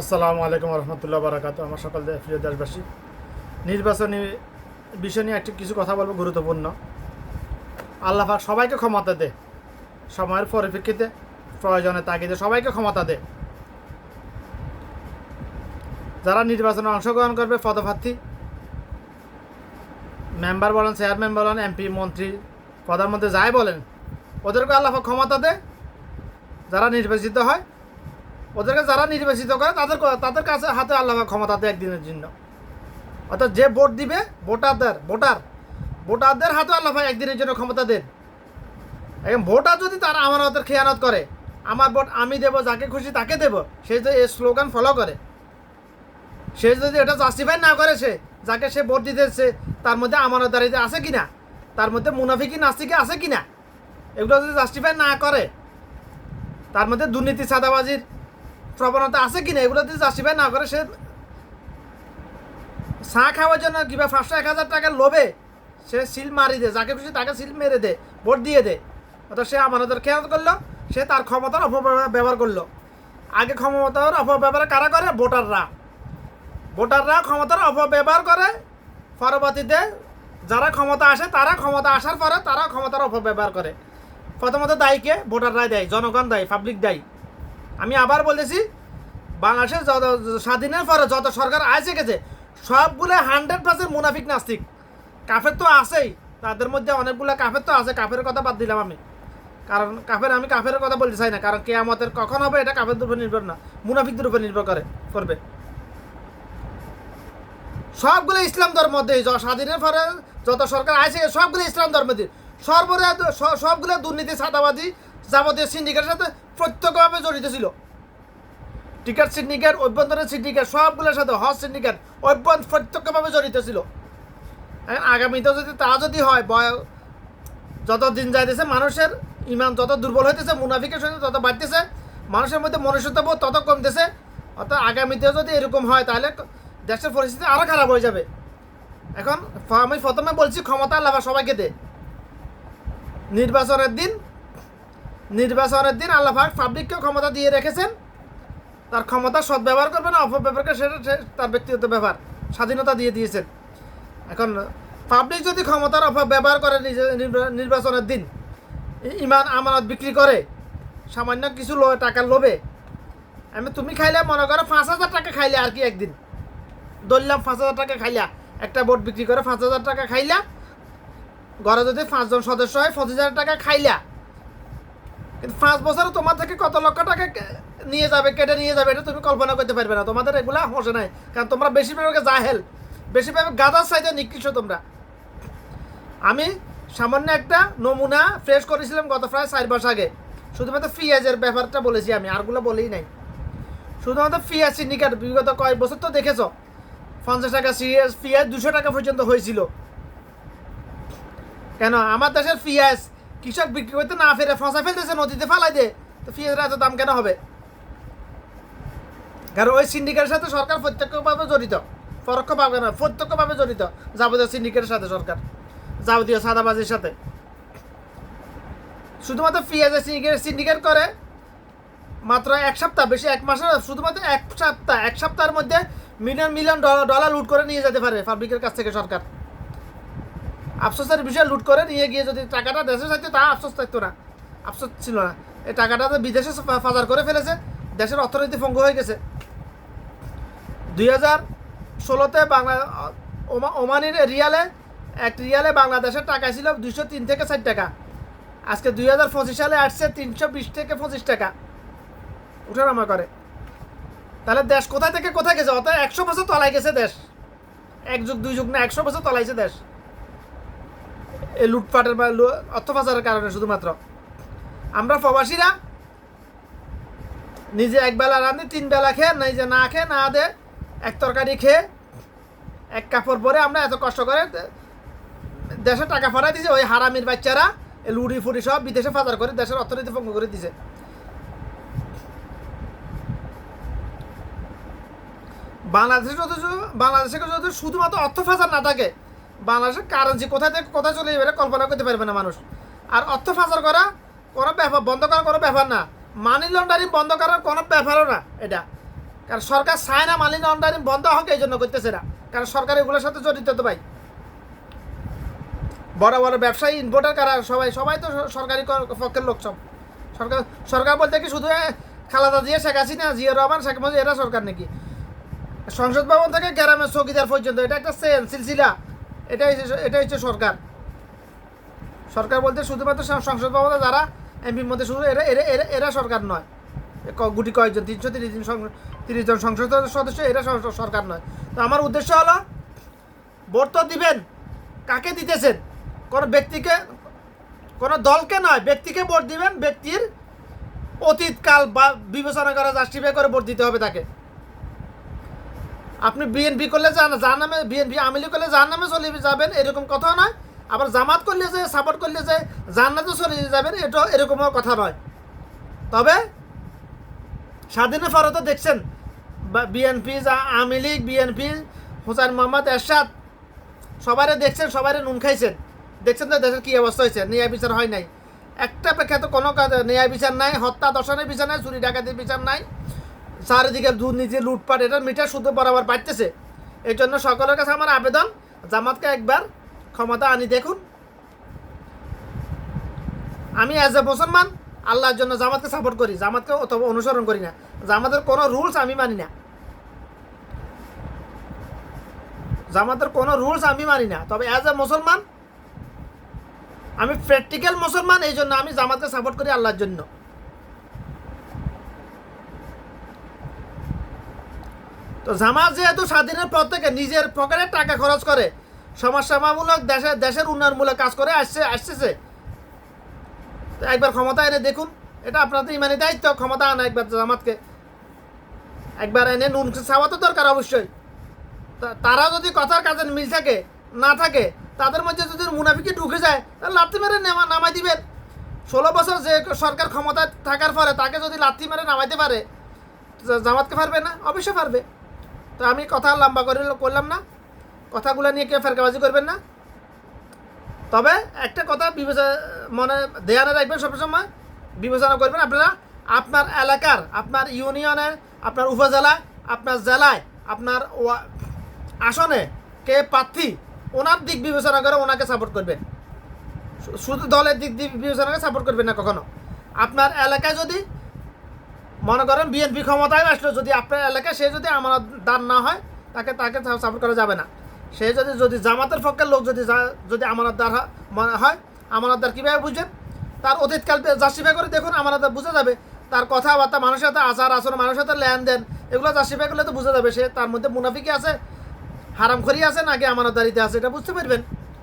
আসসালামু আলাইকুম রহমতুল্লাহ বারাকাত আমার সকল প্রিয় দেশবাসী, নির্বাচনী বিষয় নিয়ে একটি কিছু কথা বলব গুরুত্বপূর্ণ। আল্লাহ সবাইকে ক্ষমতা দে, সময়ের পরিপ্রেক্ষিতে, প্রয়োজনে তাগিদে সবাইকে ক্ষমতা দে। যারা নির্বাচনে অংশগ্রহণ করবে, পদপ্রার্থী, মেম্বার বলেন, চেয়ারম্যান বলেন, এমপি, মন্ত্রী, প্রধানমন্ত্রী, যাই বলেন, ওদেরকে আল্লাহ ক্ষমতা দে। যারা নির্বাচিত হয় ওদেরকে যারা নির্বাচিত করে, তাদের তাদের কাছে হাতে আল্লাহ ক্ষমতা দেয় একদিনের জন্য। অর্থাৎ যে ভোট দিবে, ভোটারদের, ভোটার, ভোটারদের হাতে আল্লাহ পাক একদিনের জন্য ক্ষমতা দেন। এখন ভোটার যদি তারা আমার হাতের খেয়ানত করে, আমার ভোট আমি দেব, যাকে খুশি তাকে দেব সে যদি এই স্লোগান ফলো করে। সে যদি এটা জাস্টিফাই না করে, সে, যাকে সে ভোট দিতেছে, তার মধ্যে আমানতদারিতে আছে কি না তার মধ্যে মুনাফিকি নাস্তিকে আছে কি না এগুলো যদি জাস্টিফাই না করে, তার মধ্যে দুর্নীতি সাদাবাজির প্রবণতা আছে কিনা এগুলো যদি জাস্টিফাই না করে, সে চা খাওয়ার জন্য কিংবা পাঁচশো, এক হাজার টাকার লোভে সে সিল মারি দে, যাকে খুশি তাকে সিল মেরে দে, ভোট দিয়ে দে। অর্থাৎ সে আমাদের খেয়াল করল, সে তার ক্ষমতার অপব্যবহার করল। আগে ক্ষমতার অপব্যবহার কারা করে? ভোটাররা। ভোটাররা ক্ষমতার অপব্যবহার করে, পরবর্তীতে যারা ক্ষমতা আসে, তারা ক্ষমতা আসার পরে তারা ক্ষমতার অপব্যবহার করে। প্রথমত দায়ীকে ভোটাররাই দেয়, জনগণ দেয় পাবলিক দেয়। আমি আবার বলতেছি, বাংলাদেশের যত স্বাধীনের পরে যত সরকার আসে গেছে, সবগুলো হান্ড্রেড পার্সেন্ট মুনাফিক নাস্তিক। কাফের তো আছেই, তাদের মধ্যে অনেকগুলো কাফের তো আছে, কাফের কথা বাদ দিলাম আমি। কারণ কাফের, আমি কাফের কথা বলতে চাই না, কারণ কেয়ামতের কখন হবে এটা কাফের উপর নির্ভর না, মুনাফিকদের উপর নির্ভর করে, করবে। সবগুলো ইসলাম ধর্ম দিয়ে য- স্বাধীনের পরে যত সরকার আছে সবগুলো ইসলাম ধর্ম দিয়ে সর্বরে স- সবগুলো দুর্নীতি ছাতাবাদী যাবতীয় সিন্ডিকেটের সাথে প্রত্যক্ষভাবে জড়িত ছিল। টিকার সিন্ডিকেট অভ্যন্তরীণ সিন্ডিকেট সবগুলোর সাথে হজ সিন্ডিকেট অভ্যন্ত প্রত্যক্ষভাবে জড়িত ছিল। এখন আগামীতে যদি তা যদি হয় যত দিন যাইতেছে, মানুষের ইমান যত দুর্বল হইতেছে, মুনাফিকের সঙ্গে তত বাড়তেছে, মানুষের মধ্যে মনুষ্যত্ববোধ তত কমতেছে। অর্থাৎ আগামীতেও যদি এরকম হয়, তাহলে দেশের পরিস্থিতি আরও খারাপ হয়ে যাবে। এখন আমি প্রথমে বলছি, ক্ষমতা আল্লাহ সবাইকে দে। নির্বাচনের দিন নির্বাচনের দিন আল্লাহ পাবলিককেও ক্ষমতা দিয়ে রেখেছেন। তার ক্ষমতা সদ্ব্যবহার করবে না অপব্যবহার করবে সেটা তার ব্যক্তিগত ব্যাপার স্বাধীনতা দিয়ে দিয়েছেন। এখন পাবলিক যদি ক্ষমতার অপব্যবহার করে নির্বাচনের দিন ইমান, আমানত বিক্রি করে, সামান্য কিছু টাকার লোভে, আমি তুমি খাইলে মনে করো পাঁচ হাজার টাকা খাইলে আর কি একদিন? ধরলাম পাঁচ হাজার টাকা খাইলা, একটা বোট বিক্রি করে পাঁচ হাজার টাকা খাইলা, ঘরে যদি পাঁচজন সদস্য হয়, পঁচিশ হাজার টাকা খাইলা কিন্তু পাঁচ বছরে তোমার থেকে কত লক্ষ টাকা নিয়ে যাবে, কেটে নিয়ে যাবে, এটা তুমি কল্পনা করতে পারবে না। তোমাদের এগুলা হসে নাই, কারণ তোমরা বেশিরভাগ জাহেল। বেশিরভাগ গাদার সাইডে নিকৃষ্ট তোমরা। আমি সামান্য একটা নমুনা ফ্রেশ করেছিলাম গত প্রায় চার মাস আগে। শুধুমাত্র ফিয়াজের ব্যাপারটা বলেছি আমি, আরগুলো বলেই নাই। শুধুমাত্র ফিয়াজ সিন্ডিকেট, বিগত কয়েক বছর তো দেখেছ, পঞ্চাশ টাকা সিএস পিঁয়াজ দুশো টাকা পর্যন্ত হয়েছিল। কেন? আমার দেশের পিঁয়াজ কৃষক বিক্রি করতে না ফেরে ফসা ফেলতেছে, নদীতে ফালাই দে। তো পেঁয়াজের এত দাম কেন হবে? কারণ ওই সিন্ডিকেটের সাথে সরকার প্রত্যক্ষভাবে জড়িত। পরোক্ষভাবে না, প্রত্যক্ষভাবে জড়িত। যাবতীয় সিন্ডিকেটের সাথে সরকার। যাবতীয় সাদাবাজির সাথে। শুধুমাত্র পেঁয়াজের সিন্ডিকেট সিন্ডিকেট করে মাত্র এক সপ্তাহ, বেশি এক মাসের শুধুমাত্র এক সপ্তাহ, এক সপ্তাহের মধ্যে মিলিয়ন মিলিয়ন ডলার লুট করে নিয়ে যেতে পারে পাবলিকের কাছ থেকে সরকার। আফসোসের বিষয় লুট করে নিয়ে গিয়ে যদি টাকাটা দেশে থাকতো তা আফসোস থাকতো না। আফসোস ছিল না। এই টাকাটা তো বিদেশে ফাজার করে ফেলেছে, দেশের অর্থনীতি ভঙ্গ হয়ে গেছে। দুই হাজার ষোলোতে বাংলা, ওমা, ওমানির রিয়ালে, এক রিয়ালে বাংলাদেশের টাকা ছিল দুইশো তিন থেকে ষাট টাকা। আজকে দুই হাজার পঁচিশ সালে আসছে তিনশো বিশ থেকে পঁচিশ টাকা। উঠানামা করে। তাহলে দেশ কোথায় থেকে কোথায় গেছে? অর্থাৎ একশো বছর তলায় গেছে দেশ। এক যুগ, দুই যুগ না, একশো বছর তলাইছে দেশ। এই লুটপাটের বা অর্থ পাচারের কারণে শুধুমাত্র। আমরা প্রবাসীরা নিজে এক বেলা রাঁধি, তিন বেলা খেয়ে নিজে না খেয়ে, না দে, এক তরকারি খেয়ে, এক কাপড় পরে আমরা এত কষ্ট করে দেশে টাকা ফরাই দিছে, ওই হারামির বাচ্চারা লুড়ি ফুড়ি সব বিদেশে পাচার করে, দেশের অর্থনীতি ভঙ্গ করে দিছে। বাংলাদেশে শু- বাংলাদেশে যদি শুধুমাত্র অর্থ ফাঁসার না থাকে বাংলাদেশের কারেন্সি কোথায় থেকে কোথায় চলে যাবে কল্পনা করতে পারবে না মানুষ। আর অর্থ ফাঁসার করা কোনো ব্যাপার বন্ধ করার কোনো ব্যাপার না। মানি লন্ডারিং বন্ধ করার কোনো ব্যাপারও না এটা। কারণ সরকার চায় না মানি অন্ডারিং বন্ধ হোক, এই জন্য করতেছে না কারণ সরকার এগুলোর সাথে জড়িত তো ভাই। বড় বড় ব্যবসায়ী ইনভোটার কারা, সবাই সবাই তো সরকারি পক্ষের লোক সব। সরকার সরকার বলতে কি শুধু খালাদা দিয়ে শেখ হাসিনা, জিয়া রহমান, শেখ মুজিব, এরা সরকার নাকি? সংসদ ভবন থেকে গ্রামের চৌকিদার পর্যন্ত, এটা একটা সেন, সিলসিলা। এটাই এটাই হচ্ছে সরকার। সরকার বলতে শুধুমাত্র সংসদ ভবনে যারা এমপির মধ্যে শুধু এরা এরা এরা- এরা সরকার নয়। গুটি কয়েকজন, তিনশো তিরিশ জন তিরিশ জন সংসদ সদস্য, এরা সর- সরকার নয়। তো আমার উদ্দেশ্য হলো, ভোট তো দিবেন, কাকে দিতেছেন? কোনো ব্যক্তিকে, কোনো দলকে নয়, ব্যক্তিকে ভোট দিবেন, ব্যক্তির অতীতকাল বা বিবেচনা করা, জাস্টিফাই করে ভোট দিতে হবে তাকে। আপনি বিএনপি করলে যার নামে বিএনপি আমিলি করলে যার নামে চলে যাবেন, এরকম কথা নয়। আবার জামাত করলে যে সাপোর্ট করলে যে, জান্নাতে চলে যাবেন এটা এরকমও কথা নয়। তবে স্বাধীনের পরে তো দেখছেন বিএনপি যা আওয়ামী লীগ বিএনপি হুসাইন মোহাম্মদ, এরশাদ, সবারে দেখছেন, সবারে নুন খাইছেন। দেখছেন তো দেশের কী অবস্থা হয়েছে? ন্যায় বিচার হয় নাই। একটা প্রেক্ষাত কোনো ন্যায় বিচার নাই, হত্যা দর্শনের বিচার নাই, চুরি ডাকাতির বিচার নাই। চারিদিকে দুর্নীতি, লুটপাট, এটা মিটার শুধু বরাবর বাড়তেছে। এই জন্য সকলের কাছে আমার আবেদন, জামাতকে একবার ক্ষমতা আনি দেখুন। আমি অ্যাজ এ মুসলমান, আল্লাহর জন্য জামাতকে সাপোর্ট করি, জামাতকে অথবা অনুসরণ করি না। জামাতের কোনো রুলস আমি মানি না। জামাতের কোনো রুলস আমি মানি না। তবে অ্যাজ এ মুসলমান, আমি প্র্যাকটিক্যাল মুসলমান, এই জন্য আমি জামাতকে সাপোর্ট করি আল্লাহর জন্য। তো জামাত যেহেতু স্বাধীনের পর থেকে নিজের পকেটে টাকা খরচ করে সমাজসেবামূলক দেশের দেশের উন্নয়নমূলক কাজ করে আসছে, আসতেছে। তো একবার ক্ষমতা এনে দেখুন, এটা আপনাদের ইমানি দায়িত্ব, ক্ষমতা আনা একবার জামাতকে। একবার এনে নুন চাওয়া তো দরকার অবশ্যই। তারা যদি কথার কাজে মিল থাকে, না থাকে, তাদের মধ্যে যদি মুনাফিকে ঢুকে যায়, তাহলে লাথি মেরে নেমা নামাই দিবেন। ষোলো বছর যে সরকার ক্ষমতায় থাকার পরে তাকে যদি লাথি মেরে নামাইতে পারে জামাতকে পারবে না? অবশ্যই পারবে। তো আমি কথা লম্বা করে করলাম না। কথাগুলো নিয়ে কেউ ফেরকাবাজি করবেন না। তবে একটা কথা বিবেচনা, মনে ধ্যানে রাখবেন সবসময়। বিবেচনা করবেন আপনারা, আপনার এলাকার, আপনার ইউনিয়নে আপনার উপজেলায় আপনার জেলায়, আপনার আসনে কে প্রার্থী, ওনার দিক বিবেচনা করে ওনাকে সাপোর্ট করবেন। শুধু দলের দিক দিয়ে বিবেচনা করে সাপোর্ট করবেন না কখনো। আপনার এলাকায় যদি মনে করেন বিএনপি ক্ষমতায় আসলো, যদি আপনার এলাকায় সে যদি আমার দান না হয়, তাকে তাকে সাপোর্ট করা যাবে না। সে যদি যদি জামাতের পক্ষের লোক যদি যদি আমানতদার মনে হয় আমানতদার কীভাবে বুঝবেন তার অতীতকাল জাস্টিফাই করে দেখুন আমানতদার বোঝা যাবে। তার কথাবার্তা, মানুষের সাথে আচার আচরণ, মানুষের সাথে লেনদেন, এগুলো জাস্টিফাই করলে তো বোঝা যাবে। সে তার মধ্যে মুনাফিকি আছে হারামখড়ি আছে, নাকি আমানতদারিতে আছে, এটা বুঝতে পারবেন?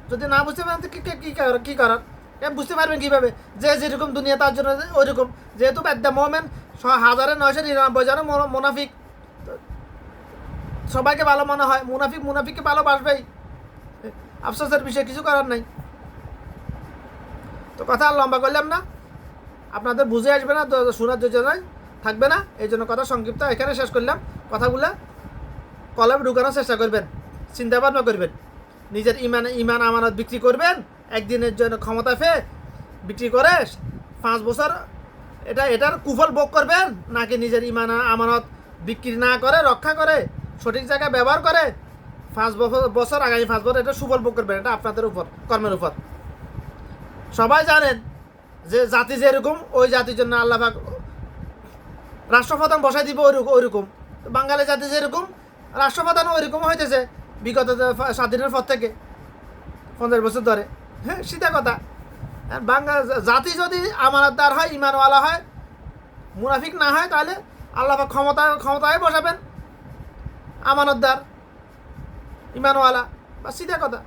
যদি না বুঝতে পারেন, তো কী, কী- কী করার? বুঝতে পারবেন কীভাবে? যে যেরকম দুনিয়া তার জন্য ওই রকম যেহেতু দ্য মোমেন্ট হাজারে, নয়শো নিরানব্বই মোনা- মোনাফিক। সবাইকে ভালো মনে হয়। মুনাফিক, মুনাফিককে ভালোবাসবেই। আফসোসের বিষয়ে কিছু করার নাই। তো কথা আর লম্বা করলাম না। আপনাদের বুঝে আসবে না শোনার যোজনায় থাকবে না। এই জন্য কথা সংক্ষিপ্ত এখানে শেষ করলাম। কথাগুলো কলমে ঢুকানোর চেষ্টা করবেন। চিন্তা ভাবনা করবেন। নিজের ইমান ইমান আমানত বিক্রি করবেন। একদিনের জন্য ক্ষমতা ফে বিক্রি করে পাঁচ বছর এটা এটার কুফল ভোগ করবেন নাকি নিজের ইমান আমানত বিক্রি না করে, রক্ষা করে, সঠিক জায়গায় ব্যবহার করে, পাঁচ বছর বছর, আগামী পাঁচ বছর এটা সুফল ভোগ করবেন এটা আপনাদের উপর, কর্মের উপর। সবাই জানেন যে জাতি যেরকম, ওই জাতির জন্য আল্লাহ পাক রাষ্ট্রপ্রধান বসাই দিব ওইরকম ওইরকম বাঙালি জাতি যেরকম রাষ্ট্রপ্রধান ওইরকম হইতেছে, বিগত স্বাধীনের পর থেকে, পঞ্চাশ বছর ধরে। হ্যাঁ সিধা কথা। বাংলা জাতি যদি আমানতদার হয়, ইমানওয়ালা হয়, মুনাফিক না হয়, তাহলে আল্লাহ ক্ষমতা, ক্ষমতায় বসাবেন। আমানতদার, ইমানওয়ালা, বা সিধা কথা।